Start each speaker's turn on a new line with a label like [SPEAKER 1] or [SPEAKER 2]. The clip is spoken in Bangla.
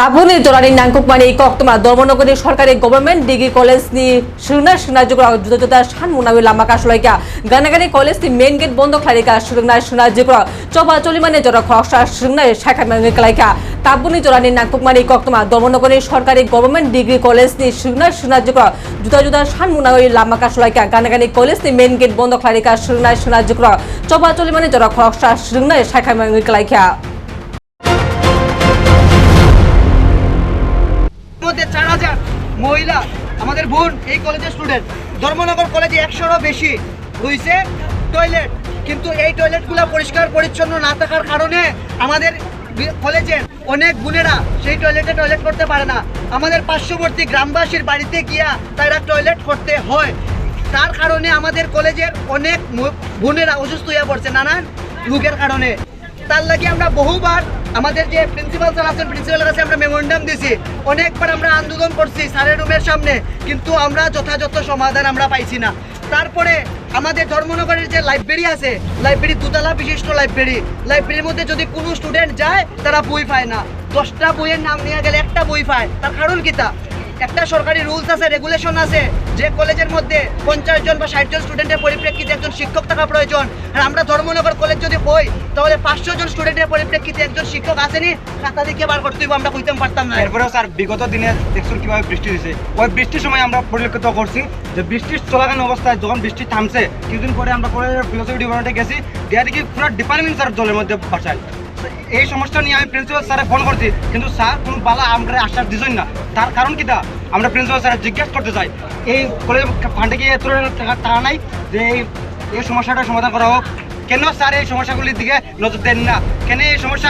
[SPEAKER 1] তাবুনি জোরানি নাংকুকমানি কক্তমা ধর্মনগরী সরকারি গভর্নমেন্ট ডিগ্রি কলেজ ni সুরনা জুদা জুদা সান মুনাবি লামা কাসলাইকা। গানাগানি কলেজ ni মেন গেট বন্ধ খালিকা সুরনা সুনা জুগ্রা চবা চলিমানে জরা খসা সুরনা শাখা মানে কালাইকা তাবুনি জোরানি নাংকুকমানি কক্তমা ধর্মনগরী সরকারি গভর্নমেন্ট ডিগ্রি কলেজ ni সুরনা সুনা জুদা জুদা সান মুনাবি লামা কাসলাইকা। গানাগানি কলেজ ni মেন গেট বন্ধ খালিকা সুরনা সুনা জুগ্রা চবা চলিমানে জরা খসা সুরনা শাখা মানে কালাইকা
[SPEAKER 2] মহিলা, আমাদের বোন, এই কলেজের স্টুডেন্ট ধর্মনগর কলেজে একশোরও বেশি রয়েছে টয়লেট কিন্তু এই টয়লেটগুলো পরিষ্কার, পরিচ্ছন্ন না থাকার কারণে আমাদের কলেজের অনেক বোনেরা সেই টয়লেটে টয়লেট করতে পারে না। আমাদের পার্শ্ববর্তী গ্রামবাসীর বাড়িতে গিয়া তারা টয়লেট করতে হয়। তার কারণে আমাদের কলেজের অনেক বোনেরা অসুস্থ হয়ে পড়ছে নানান রোগের কারণে। তার লাগে আমরা বহুবার আমাদের যে প্রিন্সিপাল স্যার আছেন প্রিন্সিপালের কাছে আমরা মেমোরেন্ডাম দিছি। অনেকবার আমরা আন্দোলন করছি স্যারের রুমের সামনে, কিন্তু আমরা যথাযথ সমাধান আমরা পাইছি না। তারপরে আমাদের ধর্মনগরের যে লাইব্রেরি আছে লাইব্রেরি দুতলা বিশিষ্ট লাইব্রেরি লাইব্রেরির মধ্যে যদি কোনো স্টুডেন্ট যায়, তারা বই পায় না। দশটা বইয়ের নাম নিয়ে গেলে একটা বই পায়। তার কারণ কিতা একটা সরকারি রুলস আছে রেগুলেশন আছে যে কলেজের মধ্যে পঞ্চাশ জন বা ষাট জন স্টুডেন্টের পরিপ্রেক্ষিতে একজন শিক্ষক থাকা প্রয়োজন। আর আমরা ধর্মনগর কলেজ যদি হই তাহলে পাঁচশো জন স্টুডেন্টের পরিপ্রেক্ষিতে একজন শিক্ষক আসেনি খাতা দেখে বার করতে হইব, আমরা কইতে পারতাম না।
[SPEAKER 3] এরপরেও স্যার বিগত দিনে দেখছুন কীভাবে বৃষ্টি হয়েছে ওই বৃষ্টির সময় আমরা পরিলক্ষিত করছি যে বৃষ্টির চলাকালীন অবস্থায় যখন বৃষ্টি থামছে কিছুদিন পরে আমরা কলেজের ফিলোসফি ডিপার্টমেন্টে গেছি গিয়ে দেখি পুরো ডিপার্টমেন্ট স্যার জলের মধ্যে বাসায় এই সমস্যা নিয়ে আমি প্রিন্সিপাল স্যারে ফোন করছি। কিন্তু স্যার কোনো বালা আমরা আশ্বাস দিছেন না। তার কারণ কি কিটা আমরা প্রিন্সিপাল স্যার জিজ্ঞেস করতে চাই। এই কলেজ ফান্ডে গিয়ে এত টাকা নাই? যে এই সমস্যাটা সমাধান করা হোক। কেন স্যার এই সমস্যাগুলির দিকে নজর দেন না? কেন এই সমস্যা